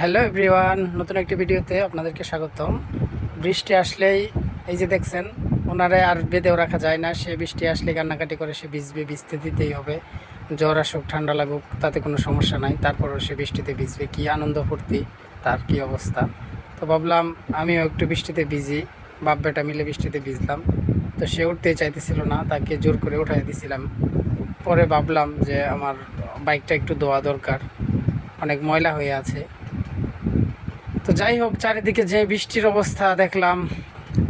Hello everyone, নতুন একটি ভিডিওতে আপনাদেরকে স্বাগতম। বৃষ্টি আসলেই, এই যে দেখছেন, ওনারে আর বেঁধেও রাখা যায় না। সে বৃষ্টি আসলে কান্নাকাটি করে, সে ভিজবে, ভিজতে দিতেই হবে। জ্বর আসুক, ঠান্ডা লাগুক, তাতে কোনো সমস্যা নাই। তারপরও সে বৃষ্টিতে ভিজবে। কি আনন্দ ফুর্তি, তার কি অবস্থা? তো ভাবলাম, আমিও একটু বৃষ্টিতে ভিজি। বাপ বেটা মিলে বৃষ্টিতে ভিজলাম। তো সে উঠতেই চাইতেছিল না, তাকে জোর করে উঠাই দিছিলাম। পরে ভাবলাম যে আমার বাইকটা একটু ধোয়া দরকার। অনেক ময়লা হয়ে আছে। তো যাই হোক, চারিদিকে যে বৃষ্টির অবস্থা দেখলাম,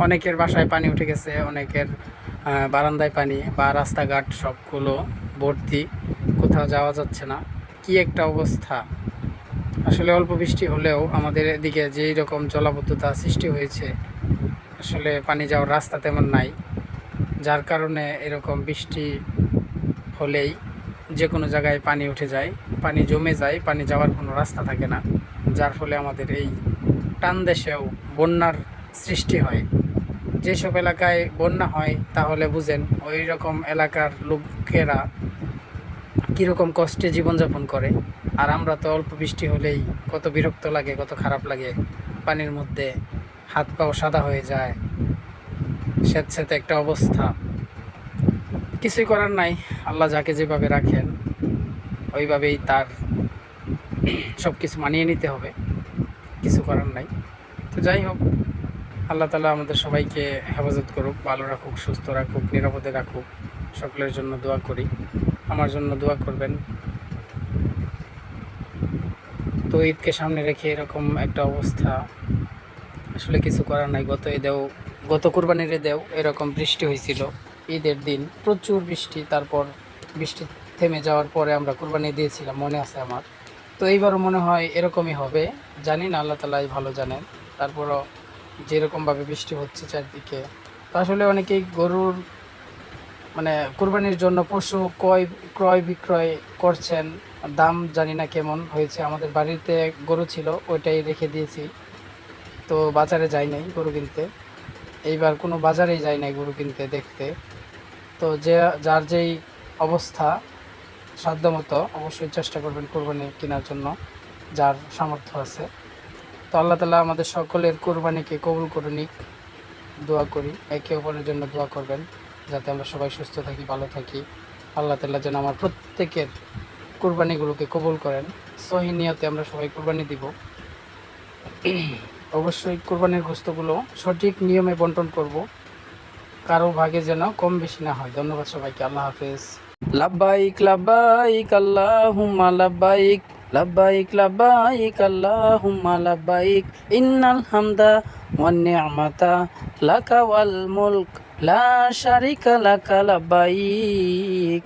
অনেকের বাসায় পানি উঠে গেছে, অনেকের বারান্দায় পানি বা রাস্তাঘাট সবগুলো ভর্তি, কোথাও যাওয়া যাচ্ছে না। কি একটা অবস্থা। আসলে অল্প বৃষ্টি হলেও আমাদের এদিকে যেই রকম জলাবদ্ধতা সৃষ্টি হয়েছে, আসলে পানি যাওয়ার রাস্তা তেমন নাই। যার কারণে এরকম বৃষ্টি হলেই যে কোনো জায়গায় পানি উঠে যায়, পানি জমে যায়, পানি যাওয়ার কোনো রাস্তা থাকে না। যার ফলে আমাদের এই টান দেশেও বন্যার সৃষ্টি হয়। যেসব এলাকায় বন্যা হয়, তাহলে বুঝেন ওই রকম এলাকার লোকেরা কীরকম কষ্টে জীবনযাপন করে। আর আমরা তো অল্প বৃষ্টি হলেই কত বিরক্ত লাগে, কত খারাপ লাগে। পানির মধ্যে হাত পাও সাদা হয়ে যায়, স্যাঁতস্যাঁতে একটা অবস্থা। কিছুই করার নাই, আল্লাহ যাকে যেভাবে রাখেন, ওইভাবেই তার সব কিছু মানিয়ে নিতে হবে। কিছু করার নাই। তো যাই হোক, আল্লাহ তালা আমাদের সবাইকে হেফাজত করুক, ভালো রাখুক, সুস্থ রাখুক, নিরাপদে রাখুক। সকলের জন্য দোয়া করি। আমার জন্য দোয়া করবেন। তো ঈদকে সামনে রেখে এরকম একটা অবস্থা। আসলে কিছু করার নাই। গত ঈদেও, গত কুরবানির ঈদেও এরকম বৃষ্টি হয়েছিল। ঈদের দিন প্রচুর বৃষ্টি, তারপর বৃষ্টি থেমে যাওয়ার পরে আমরা কুরবানি দিয়েছিলাম, মনে আছে আমার। তো এইবারও মনে হয় এরকমই হবে। জানি না, আল্লাহ তালাই ভালো জানেন। তারপরও যেরকমভাবে বৃষ্টি হচ্ছে চারদিকে, তো আসলে অনেকেই গরুর মানে কুরবানির জন্য পশু ক্রয় ক্রয় বিক্রয় করছেন। দাম জানি না কেমন হয়েছে। আমাদের বাড়িতে গরু ছিল, ওইটাই রেখে দিয়েছি। তো বাজারে যাই নাই গরু কিনতে। এইবার কোনো বাজারেই যাই নাই গরু কিনতে দেখতে। তো যে, যার যেই অবস্থা সাধ্যমতো অবশ্যই চেষ্টা করবেন কোরবানি কেনার জন্য, যার সামর্থ্য আছে। তো আল্লাহ তালা আমাদের সকলের কোরবানিকে কবুল করে নিক। দোয়া করি, একে অপরের জন্য দোয়া করবেন, যাতে আমরা সবাই সুস্থ থাকি, ভালো থাকি। আল্লাহ তালা যেন আমার প্রত্যেকের কোরবানিগুলোকে কবুল করেন। সহি নিয়তে আমরা সবাই কোরবানি দিব। অবশ্যই কোরবানির গোস্তগুলো সঠিক নিয়মে বন্টন করব। কারও ভাগে যেন কম বেশি না হয়। ধন্যবাদ সবাইকে, আল্লাহ হাফেজ। লাব্বাইক লাব্বাইক, আল্লাহুম্মা লাব্বাইক লাব্বাইক লাব্বাইক, আল্লাহুম্মা লাব্বাইক। ইন্নাল হামদা ওয়ান নি'মাতা লাকা ওয়াল মুলক, লা শারিকা লাকা লাব্বাইক।